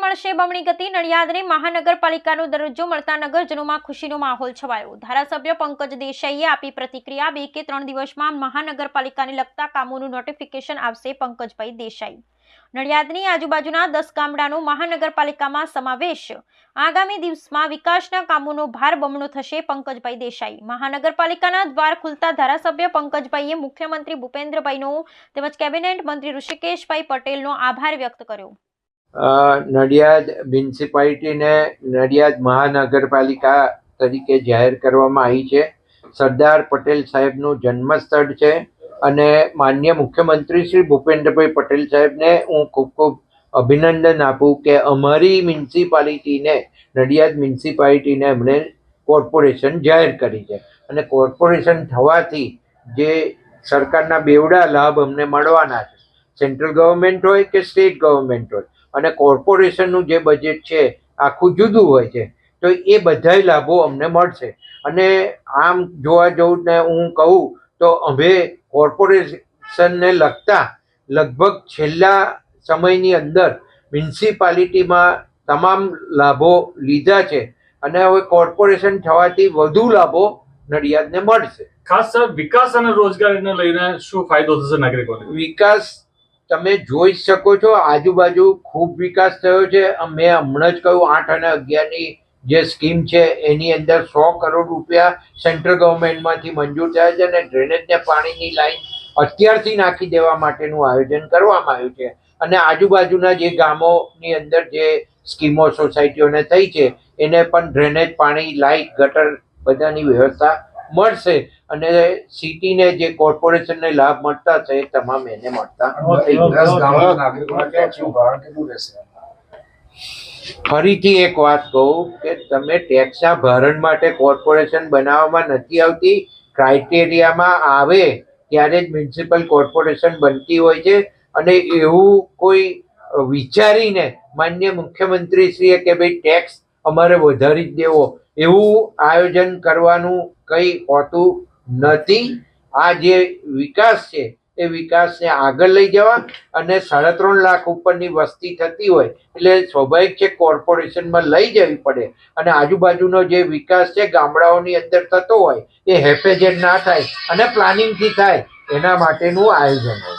મળશે બમણી ગતિ. નડિયાદને મહાનગરપાલિકાનો દરજ્જો મળતા નગરજનોમાં ખુશીનો માહોલ છવાયો. ધારાસભ્ય પંકજ દેસાઈએ આપી પ્રતિક્રિયા બે કે ત્રણ દિવસમાં મહાનગરપાલિકાને લગતા કામોનું નોટિફિકેશન આવશે પંકજભાઈ દેસાઈ. નડિયાદની આજુબાજુના દસ ગામડાનો મહાનગરપાલિકામાં સમાવેશ. આગામી દિવસમાં વિકાસના કામોનો ભાર બમણો થશે પંકજભાઈ દેસાઈ. મહાનગરપાલિકાના દ્વાર ખુલતા ધારાસભ્ય પંકજભાઈએ મુખ્યમંત્રી ભૂપેન્દ્રભાઈનો તેમજ કેબિનેટ મંત્રી ઋષિકેશભાઈ પટેલનો આભાર વ્યક્ત કર્યો. નડિયાદ મ્યુનિસિપાલિટીને નડિયાદ મહાનગરપાલિકા તરીકે જાહેર કરવામાં આવી છે. સરદાર પટેલ સાહેબનું જન્મસ્થળ છે અને માન્ય મુખ્યમંત્રી શ્રી ભૂપેન્દ્રભાઈ પટેલ સાહેબને હું ખૂબ ખૂબ અભિનંદન આપું કે અમારી મ્યુનિસિપાલિટીને, નડિયાદ મ્યુનિસિપાલિટીને એમણે કોર્પોરેશન જાહેર કરી છે. અને કોર્પોરેશન થવાથી જે સરકારના બેવડા લાભ અમને મળવાના છે. સેન્ટ્રલ ગવર્મેન્ટ હોય કે સ્ટેટ ગવર્મેન્ટ હોય અને કોર્પોરેશનનું જે બજેટ છે આખું જુદું હોય છે. તો એ બધાય લાભો અમને મળશે. અને આમ જોવા જવું ને હું કહું તો અમે કોર્પોરેશનને લગતા લગભગ છેલ્લા સમયની અંદર મ્યુનિસિપાલિટીમાં તમામ લાભો લીધા છે. અને હવે કોર્પોરેશન થવાથી વધુ લાભો નડિયાદને મળશે. ખાસ વિકાસ અને રોજગારીને લઈને શું ફાયદો થશે નાગરિકોને? વિકાસ તમે જોઈ શકો છો, આજુબાજુ ખૂબ વિકાસ થયો છે. મેં હમણાં જ કહ્યું, આઠ અને અગિયારની જે સ્કીમ છે, એની અંદર સો કરોડ રૂપિયા સેન્ટ્રલ ગવર્મેન્ટમાંથી મંજૂર થયા છે અને ડ્રેનેજને પાણીની લાઈન અત્યારથી નાખી દેવા માટેનું આયોજન કરવામાં આવ્યું છે. અને આજુબાજુના જે ગામોની અંદર જે સ્કીમો સોસાયટીઓને થઈ છે, એને પણ ડ્રેનેજ પાણી લાઇટ ગટર બધાની વ્યવસ્થા મળશે અને સિટીને જે કોર્પોરેશનને લાભ મળતા છે એ તમામ એને મળતા ફરીથી એક વાત કહું કે તમે ટેક્સના ભરણ માટે કોર્પોરેશન બનાવવામાં નથી આવતી. ક્રાઇટેરિયામાં આવે ત્યારે જ મ્યુનિસિપલ કોર્પોરેશન બનતી હોય છે. અને એવું કોઈ વિચારીને માન્ય મુખ્યમંત્રીશ્રીએ કે ભાઈ ટેક્સ અમારે વધારી જ દેવો. એવું આયોજન કરવાનું કંઈ હોતું નથી. આ જે વિકાસ છે, એ વિકાસને આગળ લઈ જવા અને સાડા ત્રણ લાખ ઉપરની વસ્તી થતી હોય, એટલે સ્વાભાવિક છે કોર્પોરેશનમાં લઈ જવી પડે. અને આજુબાજુનો જે વિકાસ છે, ગામડાઓની અંદર થતો હોય, એ હેફેજેડ ના થાય અને પ્લાનિંગથી થાય, એના માટેનું આયોજન